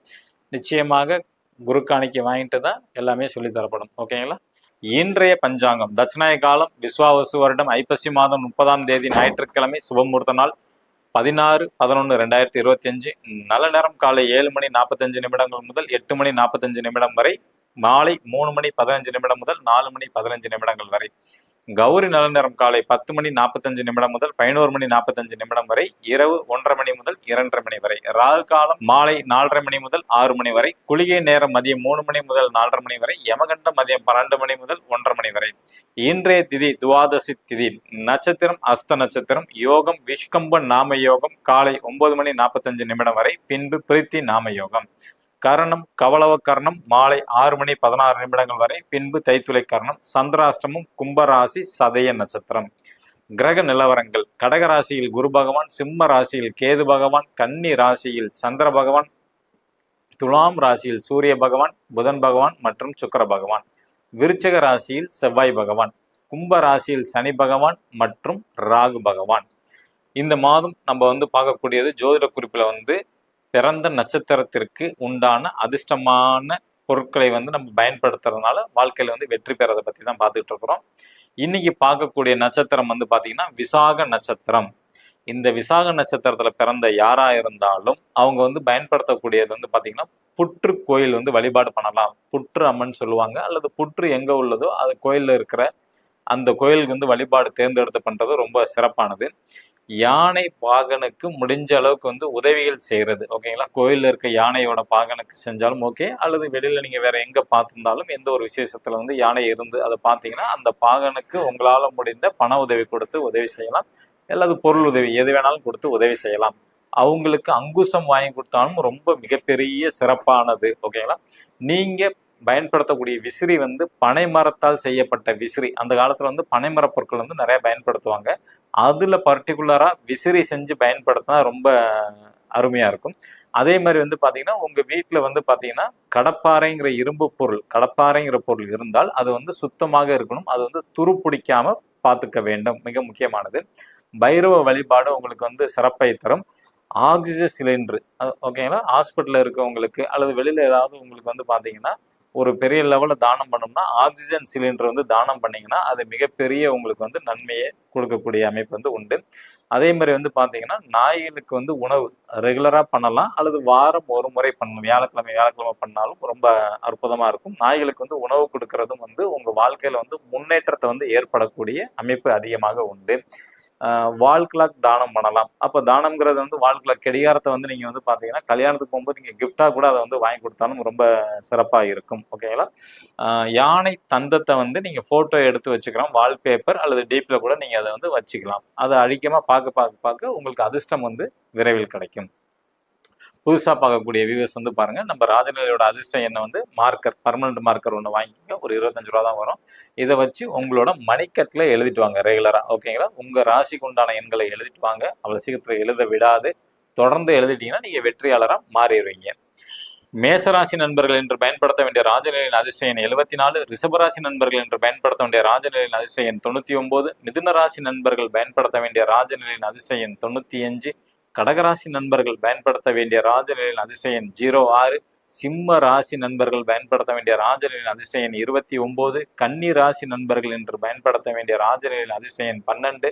நிச்சயமாக குரு காணிக்கை வாங்கிட்டு தான் எல்லாமே சொல்லித்தரப்படும் ஓகேங்களா? இன்றைய பஞ்சாங்கம். தட்சிணாய காலம் விஸ்வாவசு வருடம் ஐப்பசி மாதம் முப்பதாம் தேதி ஞாயிற்றுக்கிழமை சுபமுகூர்த்த நாள் பதினாறு பதினொன்று ரெண்டாயிரத்தி இருபத்தி அஞ்சு நல்ல நேரம் காலை ஏழு மணி நாற்பத்தஞ்சு நிமிடங்கள் முதல் எட்டு மணி நாற்பத்தஞ்சு நிமிடம் வரை மாலை மூணு மணி பதினஞ்சு நிமிடம் முதல் நாலு மணி பதினஞ்சு நிமிடங்கள் வரை. கௌரி நல்ல காலை பத்து மணி நாற்பத்தஞ்சு நிமிடம் முதல் பதினோரு மணி நாற்பத்தஞ்சு நிமிடம் வரை இரவு ஒன்றரை மணி முதல் இரண்டரை மணி வரை. ராகு காலம் மாலை நாலரை மணி முதல் ஆறு மணி வரை. குளிகை நேரம் மதியம் மூணு மணி முதல் நாலரை மணி வரை. யமகண்டம் மதியம் பன்னெண்டு மணி முதல் ஒன்றரை மணி வரை. இன்றைய திதி துவாதசி திதி. நட்சத்திரம் அஸ்த நட்சத்திரம். யோகம் விஷ்கம்ப நாம யோகம் காலை ஒன்பது மணி நாற்பத்தஞ்சு நிமிடம் வரை. பின்பு பிரித்தி நாம யோகம் கரணம் கவளவ கரணம் மாலை ஆறு மணி பதினாறு நிமிடங்கள் வரை பின்பு தைத்துளை கரணம் சந்திராஷ்டமம் கும்பராசி சதய நட்சத்திரம். கிரக நிலவரங்கள். கடக ராசியில் குரு பகவான் சிம்ம ராசியில் கேது பகவான் கன்னி ராசியில் சந்திர பகவான் துலாம் ராசியில் சூரிய பகவான் புதன் பகவான் மற்றும் சுக்கர பகவான். விருச்சக ராசியில் செவ்வாய் பகவான். கும்ப ராசியில் சனி பகவான் மற்றும் ராகு பகவான். இந்த மாதம் நம்ம வந்து பார்க்கக்கூடியது ஜோதிட குறிப்பில் வந்து பிறந்த நட்சத்திரத்திற்கு உண்டான அதிர்ஷ்டமான பொருட்களை வந்து நம்ம பயன்படுத்துறதுனால வாழ்க்கையில வந்து வெற்றி பெறதை பத்தி தான் பார்த்துட்டு இருக்கிறோம். இன்னைக்கு பார்க்கக்கூடிய நட்சத்திரம் வந்து பாத்தீங்கன்னா விசாக நட்சத்திரம். இந்த விசாக நட்சத்திரத்துல பிறந்த யாரா இருந்தாலும் அவங்க வந்து பயன்படுத்தக்கூடியது வந்து பாத்தீங்கன்னா புற்று கோயில் வந்து வழிபாடு பண்ணலாம். புற்று அம்மன் சொல்லுவாங்க அல்லது புற்று எங்க உள்ளதோ அது கோயில்ல இருக்கிற அந்த கோயிலுக்கு வந்து வழிபாடு தேர்ந்தெடுத்து பண்றது ரொம்ப சிறப்பானது. யானை பாகனுக்கு முடிஞ்ச அளவுக்கு வந்து உதவிகள் செய்கிறது ஓகேங்களா? கோயிலில் இருக்க யானையோட பாகனுக்கு செஞ்சாலும் ஓகே அல்லது வெளியில் நீங்கள் வேற எங்கே பார்த்துருந்தாலும் எந்த ஒரு விசேஷத்தில் வந்து யானை இருந்து அதை பார்த்தீங்கன்னா அந்த பாகனுக்கு உங்களால் முடிந்த பண உதவி கொடுத்து உதவி செய்யலாம். அல்லது பொருள் உதவி எது வேணாலும் கொடுத்து உதவி செய்யலாம். அவங்களுக்கு அங்குசம் வாங்கி கொடுத்தாலும் ரொம்ப மிகப்பெரிய சிறப்பானது ஓகேங்களா? நீங்கள் பயன்படுத்தக்கூடிய விசிறி வந்து பனை மரத்தால் செய்யப்பட்ட விசிறி. அந்த காலத்தில் வந்து பனைமர பொருட்கள் வந்து நிறைய பயன்படுத்துவாங்க. அதில் பர்டிகுலராக விசிறி செஞ்சு பயன்படுத்தினா ரொம்ப அருமையாக இருக்கும். அதே மாதிரி வந்து பார்த்தீங்கன்னா உங்கள் வீட்டில் வந்து பார்த்தீங்கன்னா கடப்பாறைங்கிற இரும்பு பொருள் கடப்பாறைங்கிற பொருள் இருந்தால் அது வந்து சுத்தமாக இருக்கணும். அது வந்து துரு பிடிக்காம பார்த்துக்க வேண்டும். மிக முக்கியமானது. பைரவ வழிபாடு உங்களுக்கு வந்து சிறப்பை தரும். ஆக்சிஜன் சிலிண்டர் ஓகேங்களா? ஹாஸ்பிட்டலில் இருக்கவங்களுக்கு அல்லது வெளியில் ஏதாவது உங்களுக்கு வந்து பார்த்தீங்கன்னா ஒரு பெரிய லெவலில் தானம் பண்ணோம்னா ஆக்சிஜன் சிலிண்டர் வந்து தானம் பண்ணிங்கன்னா அது மிகப்பெரிய உங்களுக்கு வந்து நன்மையை கொடுக்கக்கூடிய அமைப்பு வந்து உண்டு. அதே மாதிரி வந்து பார்த்தீங்கன்னா நாய்களுக்கு வந்து உணவு ரெகுலராக பண்ணலாம் அல்லது வாரம் ஒரு முறை பண்ணணும். வியாழக்கிழமை வியாழக்கிழமை பண்ணாலும் ரொம்ப அற்புதமாக இருக்கும். நாய்களுக்கு வந்து உணவு கொடுக்கறதும் வந்து உங்கள் வாழ்க்கையில் வந்து முன்னேற்றத்தை வந்து ஏற்படக்கூடிய அமைப்பு அதிகமாக உண்டு. வால் கிளாக் தானம் பண்ணலாம். அப்போ தானம்ங்கிறது வந்து வால் கிளாக் கடிகாரத்தை வந்து நீங்கள் வந்து பார்த்தீங்கன்னா கல்யாணத்துக்கு போகும்போது நீங்கள் கிஃப்டாக கூட அதை வந்து வாங்கி கொடுத்தாலும் ரொம்ப சிறப்பாக இருக்கும். ஓகேங்களா யானை தந்தத்தை வந்து நீங்கள் ஃபோட்டோ எடுத்து வச்சுக்கலாம். வால்பேப்பர் அல்லது டீப்பில் கூட நீங்கள் அதை வந்து வச்சுக்கலாம். அதை அழிக்கமாக பார்க்க பார்க்க பார்க்க உங்களுக்கு அதிர்ஷ்டம் வந்து விரைவில் கிடைக்கும். புதுசாக பார்க்கக்கூடிய வியூவர்ஸ் வந்து பாருங்கள் நம்ம ராஜநிலையோட அதிர்ஷ்டம் என்ன வந்து? மார்க்கர் பர்மனெண்ட் மார்க்கர் ஒன்று வாங்கிக்கோங்க. ஒரு இருபத்தஞ்சு ரூபா தான் வரும். இதை வச்சு உங்களோட மணிக்கட்டில் எழுதிட்டு வாங்க ரெகுலராக ஓகேங்களா உங்கள் ராசிக்கு உண்டான எண்களை எழுதிட்டு வாங்க. அவ்வளோ சீக்கிரத்தில் எழுத விடாது. தொடர்ந்து எழுதிட்டீங்கன்னா நீங்கள் வெற்றியாளராக மாறிடுவீங்க. மேசராசி நண்பர்கள் என்று பயன்படுத்த வேண்டிய ராஜநிலையின் அதிர்ஷ்ட எண் எழுபத்தி நாலு ரிஷபராசி நண்பர்கள் என்று பயன்படுத்த வேண்டிய ராஜநிலையின் அதிர்ஷ்ட எண் தொண்ணூற்றி ஒம்பது. மிதுன ராசி நண்பர்கள் பயன்படுத்த வேண்டிய ராஜநிலையின் அதிர்ஷ்ட எண் தொண்ணூற்றி அஞ்சு. கடகராசி நண்பர்கள் பயன்படுத்த வேண்டிய ராஜநிலையின் அதிர்ஷ்ட ஜீரோ ஆறு சிம்ம ராசி நண்பர்கள் பயன்படுத்த வேண்டிய ராஜநிலையின் அதிர்ஷ்ட எண் இருபத்தி ஒன்பது கன்னி ராசி நண்பர்கள் என்று பயன்படுத்த வேண்டிய ராஜநிலையின் அதிர்ஷ்ட எண் பன்னெண்டு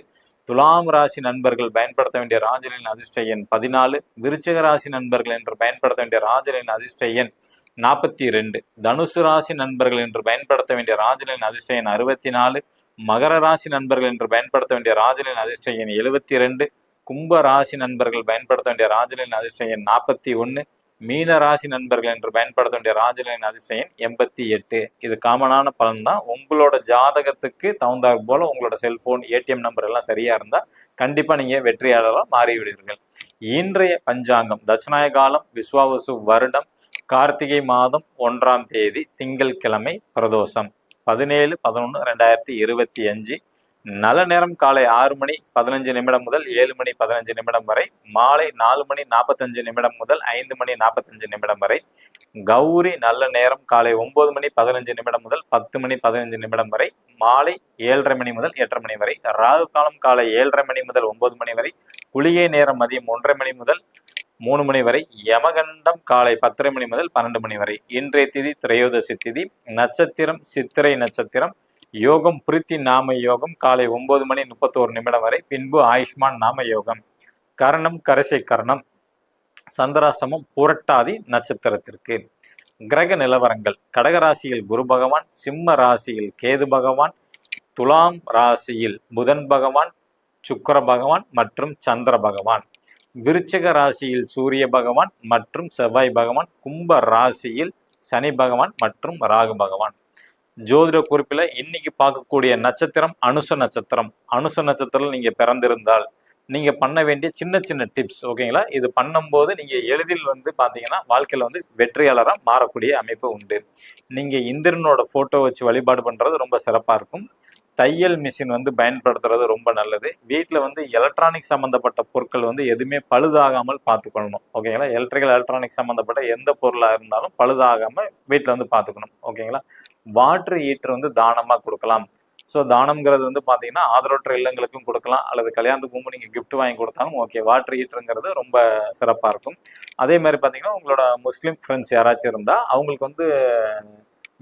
துலாம் ராசி நண்பர்கள் பயன்படுத்த வேண்டிய ராஜநிலையின் அதிர்ஷ்ட எண் பதினாலு விருச்சக ராசி நண்பர்கள் என்று பயன்படுத்த வேண்டிய ராஜநிலையின் அதிர்ஷ்ட எண் நாற்பத்தி ரெண்டு தனுசு ராசி நண்பர்கள் என்று பயன்படுத்த வேண்டிய ராஜநிலையின் அதிர்ஷ்ட எண் அறுபத்தி நாலு மகர ராசி நண்பர்கள் என்று பயன்படுத்த வேண்டிய ராஜநிலையின் அதிர்ஷ்ட எண் எழுபத்தி ரெண்டு கும்ப ராசி நண்பர்கள் பயன்படுத்த வேண்டிய ராஜநிலையின் அதிர்ஷ்ட எண் நாற்பத்தி ஒன்று மீன ராசி நண்பர்கள் என்று பயன்படுத்த வேண்டிய ராஜநிலையின் அதிர்ஷ்ட எண் எண்பத்தி எட்டு. இது காமனான பலன் தான் உங்களோட ஜாதகத்துக்கு தகுந்தாற் போல உங்களோட செல்போன் ஏடிஎம் நம்பர் எல்லாம் சரியா இருந்தா கண்டிப்பா நீங்க வெற்றியாளராக மாறிவிடுவீர்கள். இன்றைய பஞ்சாங்கம் தட்சிணாய காலம் விஸ்வாவசு வருடம் கார்த்திகை மாதம் ஒன்றாம் தேதி திங்கட்கிழமை பிரதோஷம். பதினேழு பதினொன்று ரெண்டாயிரத்தி இருபத்தி அஞ்சு. நல்ல நேரம் காலை ஆறு மணி பதினஞ்சு நிமிடம் முதல் ஏழு மணி பதினஞ்சு நிமிடம் வரை மாலை நாலு மணி நாற்பத்தஞ்சு நிமிடம் முதல் ஐந்து மணி நாற்பத்தஞ்சு நிமிடம் வரை கௌரி நல்ல நேரம் காலை ஒன்பது மணி பதினஞ்சு நிமிடம் முதல் பத்து மணி பதினஞ்சு நிமிடம் வரை மாலை ஏழரை மணி முதல் எட்டரை மணி வரை ராகு காலம் காலை ஏழரை மணி முதல் ஒன்பது மணி வரை குளிகை நேரம் மதியம் ஒன்றரை மணி முதல் மூணு மணி வரை யமகண்டம் காலை பத்தரை மணி முதல் பன்னெண்டு மணி வரை. இன்றைய திதி திரையோதசி திதி. நட்சத்திரம் சித்திரை நட்சத்திரம். யோகம் பிரித்தி நாம யோகம் காலை ஒன்பது மணி முப்பத்தோரு நிமிடம் வரை பின்பு ஆயுஷ்மான் நாம யோகம். கரணம் கரசை கரணம் சந்திராசிரமம் புரட்டாதி நட்சத்திரத்திற்கு. கிரக நிலவரங்கள் கடகராசியில் குரு பகவான் சிம்ம ராசியில் கேது பகவான் துலாம் ராசியில் புதன் பகவான் சுக்கர பகவான் மற்றும் சந்திர பகவான். விருச்சக ராசியில் சூரிய பகவான் மற்றும் செவ்வாய் பகவான் கும்ப ராசியில் சனி பகவான் மற்றும் ராகு பகவான். ஜோதிட குறிப்பில் இன்னைக்கு பார்க்கக்கூடிய நட்சத்திரம் அனுச நட்சத்திரம். அனுச நட்சத்திரம் நீங்கள் பிறந்திருந்தால் நீங்கள் பண்ண வேண்டிய சின்ன சின்ன டிப்ஸ் ஓகேங்களா இது பண்ணும்போது நீங்கள் எளிதில் வந்து பார்த்தீங்கன்னா வாழ்க்கையில் வந்து வெற்றியாளராக மாறக்கூடிய அமைப்பு உண்டு. நீங்கள் இந்திரனோட ஃபோட்டோ வச்சு வழிபாடு பண்ணுறது ரொம்ப சிறப்பாக இருக்கும். தையல் மிஷின் வந்து பயன்படுத்துறது ரொம்ப நல்லது. வீட்டில் வந்து எலக்ட்ரானிக் சம்மந்தப்பட்ட பொருட்கள் வந்து எதுவுமே பழுதாகாமல் பார்த்துக்கொள்ளணும் ஓகேங்களா எலக்ட்ரிக்கல் எலக்ட்ரானிக் சம்மந்தப்பட்ட எந்த பொருளாக இருந்தாலும் பழுதாகாமல் வீட்டில் வந்து பார்த்துக்கணும் ஓகேங்களா வாட்டர் ஹீட்டர் வந்து தானமாக கொடுக்கலாம். ஸோ தானம்ங்கிறது வந்து பார்த்தீங்கன்னா ஆதரவற்ற இல்லங்களுக்கும் கொடுக்கலாம். அல்லது கல்யாணத்துக்கு நீங்கள் கிஃப்ட் வாங்கி கொடுத்தாலும் ஓகே வாட்டர் ஹீட்டருங்கிறது ரொம்ப சிறப்பாக இருக்கும். அதே மாதிரி பார்த்தீங்கன்னா உங்களோட முஸ்லீம் ஃப்ரெண்ட்ஸ் யாராச்சும் இருந்தால் அவங்களுக்கு வந்து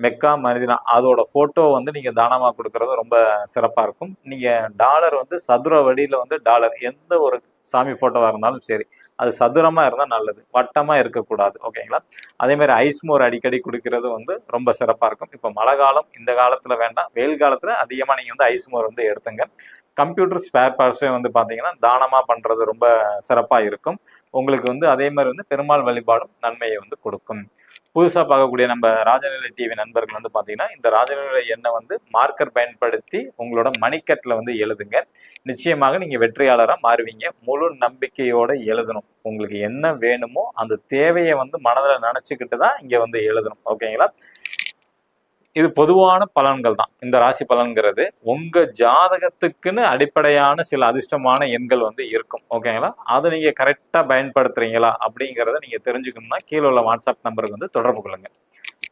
மெக்கா மனிதனா அதோட ஃபோட்டோ வந்து நீங்கள் தானமாக கொடுக்கறது ரொம்ப சிறப்பாக இருக்கும். நீங்கள் டாலர் வந்து சதுர வடியில் வந்து டாலர் எந்த ஒரு சாமி ஃபோட்டோவாக இருந்தாலும் சரி. அது சதுரமாக இருந்தால் நல்லது. வட்டமாக இருக்கக்கூடாது. ஓகேங்களா? அதேமாதிரி ஐஸ்மோர் ஐஸ் மோர் அடிக்கடி கொடுக்கறது வந்து ரொம்ப சிறப்பாக இருக்கும். இப்போ மழை காலம் இந்த காலத்தில் வேண்டாம். வெயில் காலத்தில் அதிகமாக நீங்கள் வந்து ஐஸ் மோர் வந்து எடுத்துங்க. கம்ப்யூட்டர் ஸ்பேர் பார்ட்ஸே வந்து பார்த்தீங்கன்னா தானமாக பண்ணுறது ரொம்ப சிறப்பாக இருக்கும். உங்களுக்கு வந்து அதே மாதிரி வந்து பெருமாள் வழிபாடும் நன்மையை வந்து கொடுக்கும். புதுசாக பார்க்கக்கூடிய நம்ம ராஜநிலை டிவி நண்பர்கள் வந்து பார்த்தீங்கன்னா இந்த ராஜநிலை எண்ணெய் வந்து மார்க்கர் பயன்படுத்தி உங்களோட மணிக்கட்டில் வந்து எழுதுங்க. நிச்சயமாக நீங்கள் வெற்றியாளராக மாறுவீங்க. முழு நம்பிக்கையோடு எழுதணும். உங்களுக்கு என்ன வேணுமோ அந்த தேவையை வந்து மனதில் நினச்சிக்கிட்டு தான் இங்கே வந்து எழுதணும். ஓகேங்களா? இது பொதுவான பலன்கள் தான். இந்த ராசி பலன்கிறது உங்க ஜாதகத்துக்குன்னு அடிப்படையான சில அதிர்ஷ்டமான எண்கள் வந்து இருக்கும். ஓகேங்களா? அதை நீங்க கரெக்டா பயன்படுத்துறீங்களா அப்படிங்கிறத நீங்க தெரிஞ்சுக்கணும்னா கீழே உள்ள வாட்ஸ்அப் நம்பருக்கு வந்து தொடர்பு கொள்ளுங்க.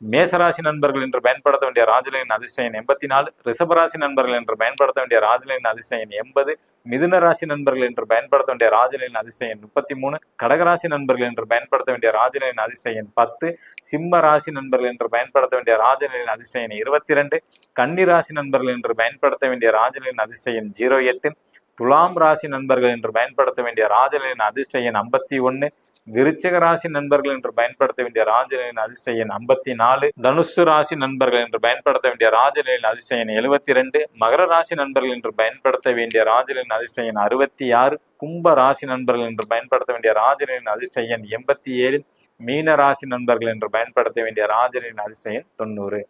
மேசராசி நண்பர்கள் என்று பயன்படுத்த வேண்டிய ராஜலையின் அதிர்ஷ்ட எண்பத்தி நாலு ரிஷபராசி நண்பர்கள் என்று பயன்படுத்த வேண்டிய ராஜலையின் அதிர்ஷ்டயன் எண்பது மிதுன ராசி நண்பர்கள் என்று பயன்படுத்த வேண்டிய ராஜலையின் அதிர்ஷ்ட முப்பத்தி மூணு கடகராசி நண்பர்கள் என்று பயன்படுத்த வேண்டிய ராஜலையின் அதிர்ஷ்டயன் பத்து சிம்ம ராசி நண்பர்கள் என்று பயன்படுத்த வேண்டிய ராஜலையின் அதிர்ஷ்ட இருபத்தி ரெண்டு கன்னி ராசி நண்பர்கள் என்று பயன்படுத்த வேண்டிய ராஜலையின் அதிர்ஷ்டயன் ஜீரோ எட்டு துலாம் ராசி நண்பர்கள் என்று பயன்படுத்த வேண்டிய ராஜலையின் அதிர்ஷ்டயன் ஐம்பத்தி ஒன்று விருச்சக ராசி நண்பர்கள் என்று பயன்படுத்த வேண்டிய ராஜநிலையின் அதிர்ஷ்ட எண் ஐம்பத்தி நாலு தனுசு ராசி நண்பர்கள் என்று பயன்படுத்த வேண்டிய ராஜநிலையின் அதிர்ஷ்ட எண் எழுபத்தி ரெண்டு மகர ராசி நண்பர்கள் என்று பயன்படுத்த வேண்டிய ராஜநிலையின் அதிர்ஷ்ட எண் அறுபத்தி ஆறு கும்ப ராசி நண்பர்கள் என்று பயன்படுத்த வேண்டிய ராஜநிலையின் அதிர்ஷ்ட எண் எண்பத்தி ஏழு மீன ராசி நண்பர்கள் என்று பயன்படுத்த வேண்டிய ராஜநிலையின் அதிர்ஷ்ட எண் தொண்ணூறு.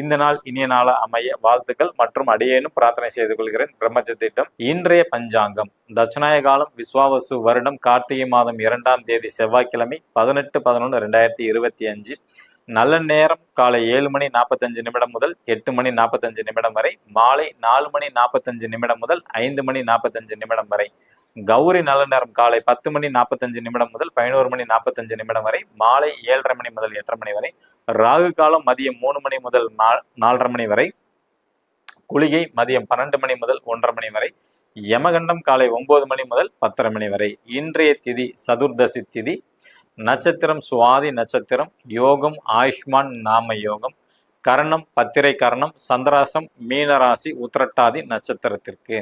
இந்த நாள் இனிய நாள அமைய வாழ்த்துக்கள் மற்றும் அடியேனும் பிரார்த்தனை செய்து கொள்கிறேன். பிரம்மச்சத்திட்டம் இன்றைய பஞ்சாங்கம். தட்சிணாய காலம் விஸ்வாவசு வருடம் கார்த்திகை மாதம் இரண்டாம் தேதி செவ்வாய்க்கிழமை பதினெட்டு பதினொன்று ரெண்டாயிரத்தி இருபத்தி அஞ்சு. நல்ல நேரம் காலை ஏழு மணி நாற்பத்தஞ்சு நிமிடம் முதல் எட்டு மணி நாற்பத்தஞ்சு நிமிடம் வரை மாலை நாலு மணி நாற்பத்தஞ்சு நிமிடம் முதல் ஐந்து மணி நாற்பத்தஞ்சு நிமிடம் வரை. கௌரி நல்ல நேரம் காலை பத்து மணி நாற்பத்தஞ்சு நிமிடம் முதல் பதினோரு மணி நாற்பத்தஞ்சு நிமிடம் வரை மாலை ஏழரை மணி முதல் எட்டரை மணி வரை ராகு காலம் மதியம் மூணு மணி முதல் நாலரை மணி வரை குளிகை மதியம் பன்னெண்டு மணி முதல் ஒன்றரை மணி வரை யமகண்டம் காலை ஒன்பது மணி முதல் பத்தரை மணி வரை. இன்றைய திதி சதுர்தசி திதி நட்சத்திரம் சுவாதி நட்சத்திரம் யோகம் ஆயுஷ்மான் நாம யோகம் கரணம் பத்திரை கரணம் சந்திராசம் மீனராசி உத்திரட்டாதி நட்சத்திரத்திற்கு.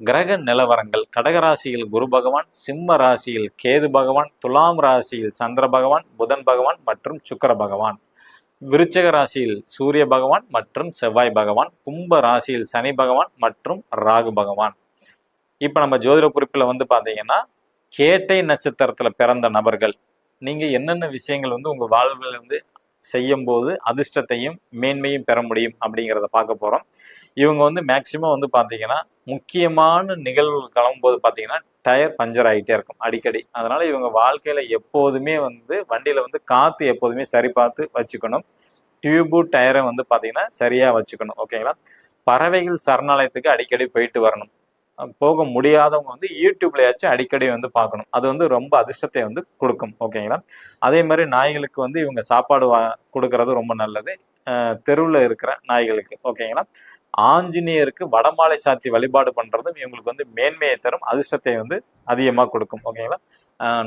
கிரக நிலவரங்கள் கடகராசியில் குரு பகவான் சிம்ம ராசியில் கேது பகவான் துலாம் ராசியில் சந்திர பகவான் புதன் பகவான் மற்றும் சுக்கர பகவான். விருச்சக ராசியில் சூரிய பகவான் மற்றும் செவ்வாய் பகவான் கும்ப ராசியில் சனி பகவான் மற்றும் ராகு பகவான். இப்போ நம்ம ஜோதிட குறிப்பில் வந்து பார்த்தீங்கன்னா கேட்டை நட்சத்திரத்தில் பிறந்த நபர்கள் நீங்கள் என்னென்ன விஷயங்கள் வந்து உங்கள் வாழ்வில் வந்து செய்யும் போது அதிர்ஷ்டத்தையும் மேன்மையும் பெற முடியும் அப்படிங்கிறத பார்க்க போகிறோம் இவங்க வந்து மேக்சிமம் வந்து பார்த்தீங்கன்னா முக்கியமான நிகழ்வுகள் கிளம்பும்போது பார்த்தீங்கன்னா டயர் பஞ்சர் ஆகிட்டே இருக்கும் அடிக்கடி. அதனால் இவங்க வாழ்க்கையில் எப்போதுமே வந்து வண்டியில் வந்து காற்று எப்போதுமே சரி பார்த்து வச்சுக்கணும் டியூபு டயரை வந்து பார்த்தீங்கன்னா சரியாக வச்சுக்கணும். ஓகேங்களா பறவைகள் சரணாலயத்துக்கு அடிக்கடி போயிட்டு வரணும். போக முடியாதவங்க வந்து யூடியூப்லயாச்சும் அடிக்கடி வந்து பார்க்கணும். அது வந்து ரொம்ப அதிர்ஷ்டத்தை வந்து கொடுக்கும். ஓகேங்களா? அதே மாதிரி நாய்களுக்கு வந்து இவங்க சாப்பாடு வா கொடுக்கறது ரொம்ப நல்லது. தெருவில் இருக்கிற நாய்களுக்கு ஓகேங்களா? ஆஞ்சநேயருக்கு வடமாலை சாத்தி வழிபாடு பண்றதும் இவங்களுக்கு வந்து மேன்மையை தரும் அதிர்ஷ்டத்தை வந்து அதிகமாக கொடுக்கும் ஓகேங்களா?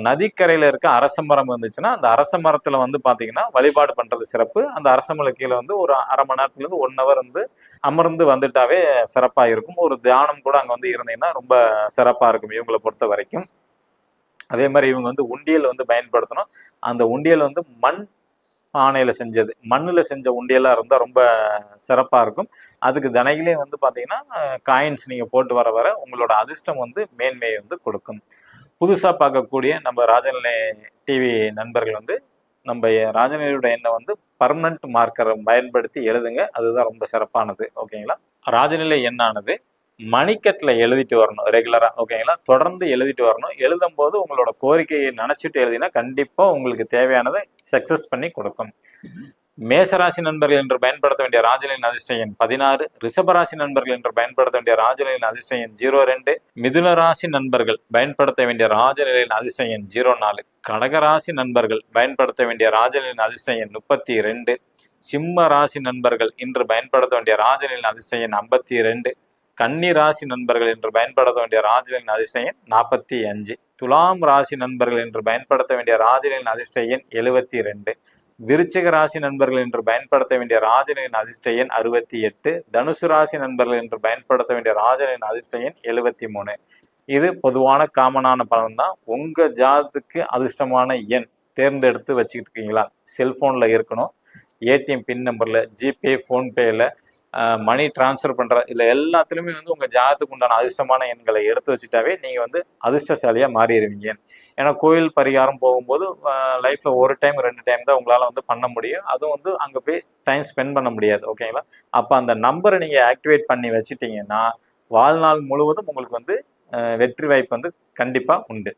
நதிக்கரையில இருக்க அரச மரம் இருந்துச்சுன்னா அந்த அரச மரத்தில் வந்து பார்த்தீங்கன்னா வழிபாடு பண்றது சிறப்பு. அந்த அரச மலை கீழே வந்து ஒரு அரை மணி நேரத்துலேருந்து ஒன் ஹவர் வந்து அமர்ந்து வந்துட்டாவே சிறப்பாக இருக்கும். ஒரு தியானம் கூட அங்கே வந்து இருந்தீங்கன்னா ரொம்ப சிறப்பாக இருக்கும் இவங்களை பொறுத்த வரைக்கும். அதே மாதிரி இவங்க வந்து உண்டியல் வந்து பயன்படுத்தணும். அந்த உண்டியல் வந்து மண் பானையில் செஞ்சது. மண்ணில் செஞ்ச உண்டியெல்லாம் இருந்தால் ரொம்ப சிறப்பாக இருக்கும். அதுக்கு தினையிலே வந்து பார்த்தீங்கன்னா காயின்ஸ் நீங்கள் போட்டு வர வர உங்களோட அதிர்ஷ்டம் வந்து மேன்மையை வந்து கொடுக்கும். புதுசாக பார்க்கக்கூடிய நம்ம ராஜநிலை டிவி நண்பர்கள் வந்து நம்ம ராஜநிலையோட எண்ணெய் வந்து பர்மனண்ட் மார்க்கரை பயன்படுத்தி எழுதுங்க. அதுதான் ரொம்ப சிறப்பானது. ஓகேங்களா? ராஜநிலை எண்ணானது மணிக்கட்டில் எழுதிட்டு வரணும் ரெகுலராக ஓகேங்களா தொடர்ந்து எழுதிட்டு வரணும். எழுதும் போது உங்களோட கோரிக்கையை நினச்சிட்டு எழுதினா கண்டிப்பாக உங்களுக்கு தேவையானதை சக்ஸஸ் பண்ணி கொடுக்கும். மேசராசி நண்பர்கள் என்று பயன்படுத்த வேண்டிய ராஜலின் அதிர்ஷ்ட எண் பதினாறு. ரிஷபராசி நண்பர்கள் என்று பயன்படுத்த வேண்டிய ராஜலின் அதிர்ஷ்ட எண் ஜீரோ ரெண்டு. மிதுன ராசி நண்பர்கள் பயன்படுத்த வேண்டிய ராஜநிலையின் அதிர்ஷ்ட எண் ஜீரோ நாலு. கடகராசி நண்பர்கள் பயன்படுத்த வேண்டிய ராஜலின் அதிர்ஷ்ட எண் முப்பத்தி ரெண்டு. சிம்ம ராசி நண்பர்கள் இன்று பயன்படுத்த வேண்டிய ராஜநிலையின் அதிர்ஷ்ட எண் ஐம்பத்தி ரெண்டு. கன்னி ராசி நண்பர்கள் என்று பயன்படுத்த வேண்டிய ராஜலின் அதிர்ஷ்ட எண் நாற்பத்தி அஞ்சு. துலாம் ராசி நண்பர்கள் என்று பயன்படுத்த வேண்டிய ராஜலின் அதிர்ஷ்ட எண் எழுபத்தி ரெண்டு. விருச்சிக ராசி நண்பர்கள் என்று பயன்படுத்த வேண்டிய ராஜனின் அதிர்ஷ்ட எண் அறுபத்தி எட்டு. தனுசு ராசி நண்பர்கள் என்று பயன்படுத்த வேண்டிய ராஜனின் அதிர்ஷ்ட எண் எழுபத்தி மூணு. இது பொதுவான காமனான பலன் தான். உங்க ஜாதத்துக்கு அதிர்ஷ்டமான எண் தேர்ந்தெடுத்து வச்சுக்கிட்டு இருக்கீங்களா? செல்போன்ல இருக்கணும். ஏடிஎம் பின் நம்பர்ல ஜிபே ஃபோன்பேல மணி டிரான்ஸ்ஃபர் பண்ணுற இல்லை எல்லாத்துலேயுமே வந்து உங்கள் ஜாதத்துக்கு உண்டான அதிர்ஷ்டமான எண்களை எடுத்து வச்சுட்டாவே நீங்கள் வந்து அதிர்ஷ்டசாலியாக மாறிடுவீங்க. ஏன்னா கோயில் பரிகாரம் போகும்போது லைஃப்பில் ஒரு டைம் ரெண்டு டைம் தான் உங்களால் வந்து பண்ண முடியும். அதுவும் வந்து அங்கே போய் டைம் ஸ்பெண்ட் பண்ண முடியாது ஓகேங்களா அப்போ அந்த நம்பரை நீங்கள் ஆக்டிவேட் பண்ணி வச்சுட்டிங்கன்னா வாழ்நாள் முழுவதும் உங்களுக்கு வந்து வெற்றி வாய்ப்பு வந்து கண்டிப்பாக உண்டு.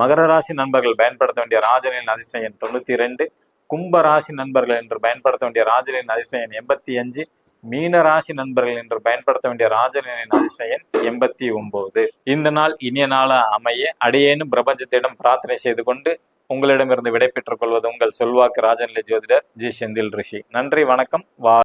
மகர ராசி நண்பர்கள் பயன்படுத்த வேண்டிய ராஜனின் அதிர்ஷ்டம் எண் தொண்ணூற்றி ரெண்டு. கும்ப ராசி நண்பர்கள் என்று பயன்படுத்த வேண்டிய ராஜனின் அதிர்ஷ்டம் எண் எண்பத்தி அஞ்சு. மீன ராசி நண்பர்கள் என்று பயன்படுத்த வேண்டிய ராஜனின் அதிசயன் எண்பத்தி ஒன்பது. இந்த நாள் இனிய நாள அமைய அடியேனும் பிரபஞ்சத்திடம் பிரார்த்தனை செய்து கொண்டு உங்களிடமிருந்து விடை பெற்றுக் கொள்வது உங்கள் செல்வாக்கு ராஜநிலை ஜோதிடர் ஜி செந்தில் ரிஷி. நன்றி வணக்கம் வா